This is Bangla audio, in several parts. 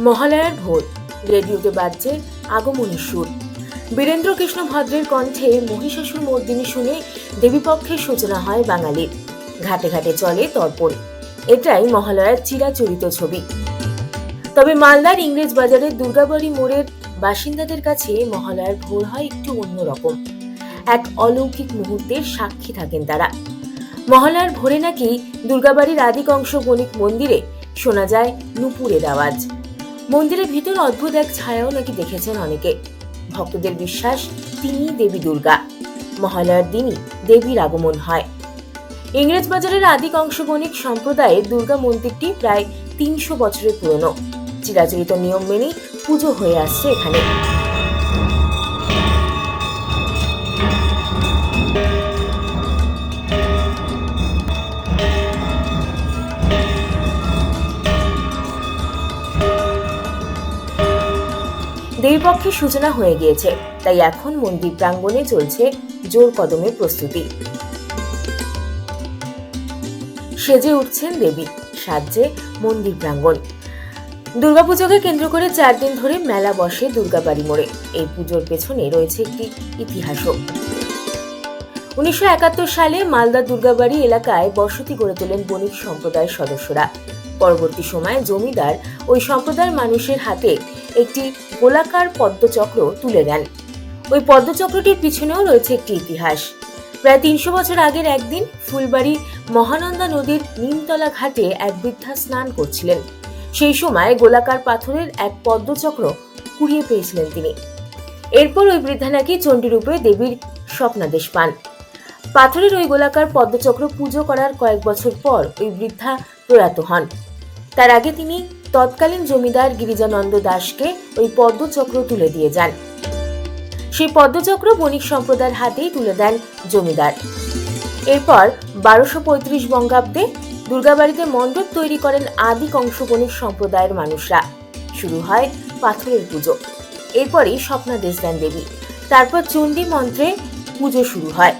মহালয়ার ভোর, রেডিওতে বাজছে আগমনী সুর। বীরেন্দ্র কৃষ্ণ ভদ্রের কণ্ঠে মহিষাসুর মর্দিনী শুনে দেবীপক্ষের সূচনা হয় বাঙালির। ঘাটে ঘাটে চলে তর্পণ। এটাই মহালয়ার চিরাচরিত ছবি। তবে মালদার ইংরেজ বাজারের দুর্গাবাড়ি মোড়ের বাসিন্দাদের কাছে মহালয়ার ভোর হয় একটু অন্যরকম এক অলৌকিক মুহূর্তের সাক্ষী থাকেন তারা। মহালয়ার ভোরে নাকি দুর্গাবাড়ির আদিকংশ গণিক মন্দিরে শোনা যায় নুপুরের আওয়াজ। মন্দিরের ভিতর অদ্ভুত এক ছায়াও নাকি দেখেছেন অনেকে। ভক্তদের বিশ্বাস, তিনি দেবী দুর্গা। মহালয়ার দিনই দেবীর আগমন হয়। ইংরেজ বাজারের আদি কংসগণিক সম্প্রদায়ে দুর্গা মন্দিরটি প্রায় তিনশো বছরের পুরনো। চিরাচরিত নিয়ম মেনেই পুজো হয়ে আসছে এখানে। দেবীপক্ষের সূচনা হয়ে গিয়েছে, তাই এখন মন্দির প্রাঙ্গণে চলছে জোর কদমে প্রস্তুতি। সেজে উঠছেন দেবী, সাজছে মন্দির প্রাঙ্গণ। দুর্গাপুজোকে কেন্দ্র করে চার দিন ধরে মেলা বসে দুর্গাবাড়ি মোড়ে। এই পুজোর পেছনে রয়েছে একটি ইতিহাসও। উনিশশো একাত্তর সালে মালদা দুর্গাবাড়ি এলাকায় বসতি গড়ে তোলেন বণিক সম্প্রদায়ের সদস্যরা। পরবর্তী সময়ে জমিদার ওই সম্প্রদায়ের মানুষের হাতে একটি গোলাকার পদ্মচক্র তুলে দেন ওই পদ্মচক্রটির পিছনেও রয়েছে একটি ইতিহাস। প্রায় তিনশো বছর আগের একদিন ফুলবাড়ি মহানন্দা নদীর নিমতলা ঘাটে এক বৃদ্ধা স্নান করছিলেন। সেই সময় গোলাকার পাথরের এক পদ্মচক্র কুড়িয়ে পেয়েছিলেন তিনি। এরপর ওই বৃদ্ধা নাকি চণ্ডীরূপে দেবীর স্বপ্নাদেশ পান। পাথরের ওই গোলাকার পদ্মচক্র পুজো করার কয়েক বছর পর ওই বৃদ্ধা প্রয়াত হন। তার আগে তিনি তৎকালীন জমিদার গিরিজানন্দ দাসকে ওই পদ্মচক্র তুলে দিয়ে যান। সেই পদ্মচক্র বণিক সম্প্রদায়ের হাতেই তুলে দেন জমিদার। এরপর বারোশো পঁয়ত্রিশ বঙ্গাব্দে দুর্গাবাড়িতে মণ্ডপ তৈরি করেন আদি কংস বণিক সম্প্রদায়ের মানুষরা। শুরু হয় পাথরের পুজো। এরপরই স্বপ্নাদেশ দেন দেবী। তারপর চণ্ডী মন্ত্রে পুজো শুরু হয়।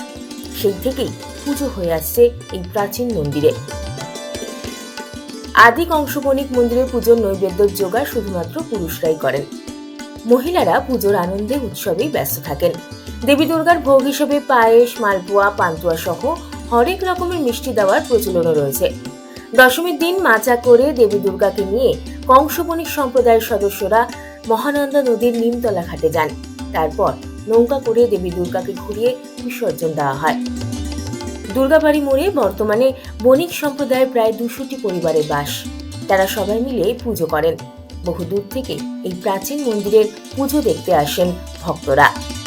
সেই থেকেই পুজো হয়ে আসছে এই প্রাচীন মন্দিরে। আদি কংসবণিক মন্দিরে পুজোর নৈবেদ্য জোগাড় শুধুমাত্র পুরুষরাই করেন। মহিলারা পুজোর আনন্দে উৎসবেই ব্যস্ত থাকেন। দেবী দুর্গার ভোগ হিসেবে পায়েস, মালপোয়া, পান্তুয়া সহ হরেক রকমের মিষ্টি দেওয়ার প্রচলনও রয়েছে। দশমীর দিন মাচা করে দেবী দুর্গাকে নিয়ে কংসবণিক সম্প্রদায়ের সদস্যরা মহানন্দা নদীর নিমতলা ঘাটে যান। তারপর নৌকা করে দেবী দুর্গাকে ঘুরিয়ে বিসর্জন দেওয়া হয়। দুর্গাবাড়ি মোড়ে বর্তমানে বণিক সম্প্রদায়ের প্রায় দুশোটি পরিবারের বাস। তারা সবাই মিলে পুজো করেন। বহু দূর থেকে এই প্রাচীন মন্দিরের পুজো দেখতে আসেন ভক্তরা।